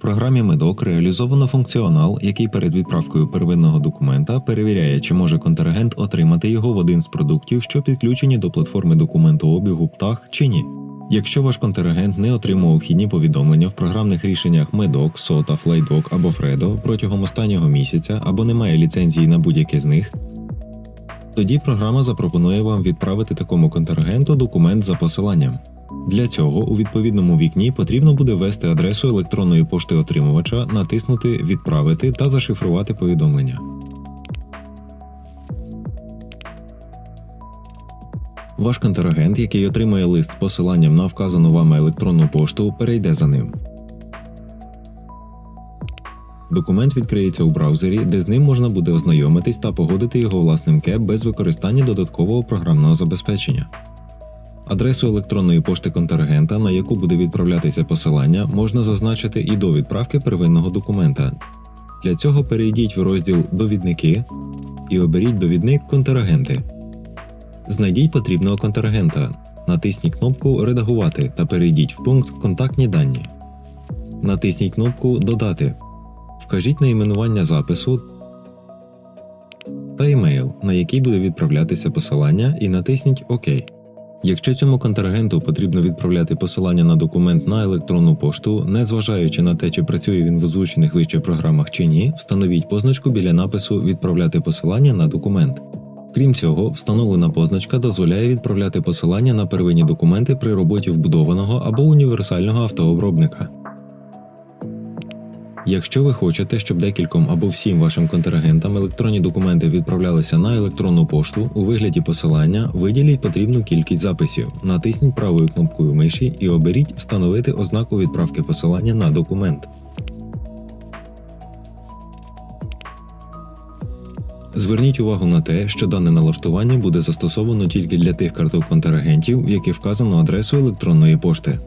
Програмі Медок реалізовано функціонал, який перед відправкою первинного документа перевіряє, чи може контрагент отримати його в один з продуктів, що підключені до платформи документообігу птах чи ні. Якщо ваш контрагент не отримував вхідні повідомлення в програмних рішеннях Медок, SOTA, FlyDoc або Fredo протягом останнього місяця або не має ліцензії на будь-яке з них, тоді програма запропонує вам відправити такому контрагенту документ за посиланням. Для цього у відповідному вікні потрібно буде ввести адресу електронної пошти отримувача, натиснути Відправити та зашифрувати повідомлення. Ваш контрагент, який отримує лист з посиланням на вказану вами електронну пошту, перейде за ним. Документ відкриється у браузері, де з ним можна буде ознайомитись та погодити його власним КЕП без використання додаткового програмного забезпечення. Адресу електронної пошти контрагента, на яку буде відправлятися посилання, можна зазначити і до відправки первинного документа. Для цього перейдіть в розділ Довідники і оберіть довідник Контрагенти. Знайдіть потрібного контрагента, натисніть кнопку Редагувати та перейдіть в пункт Контактні дані. Натисніть кнопку Додати. Вкажіть найменування запису та емейл, на який буде відправлятися посилання, і натисніть ОК. Якщо цьому контрагенту потрібно відправляти посилання на документ на електронну пошту, незважаючи на те, чи працює він в озвучених вище програмах чи ні, встановіть позначку біля напису Відправляти посилання на документ. Крім цього, встановлена позначка дозволяє відправляти посилання на первинні документи при роботі вбудованого або універсального автообробника. Якщо ви хочете, щоб декільком або всім вашим контрагентам електронні документи відправлялися на електронну пошту у вигляді посилання, виділіть потрібну кількість записів, натисніть правою кнопкою миші і оберіть Встановити ознаку відправки посилання на документ. Зверніть увагу на те, що дане налаштування буде застосовано тільки для тих карток контрагентів, в яких вказано адресу електронної пошти.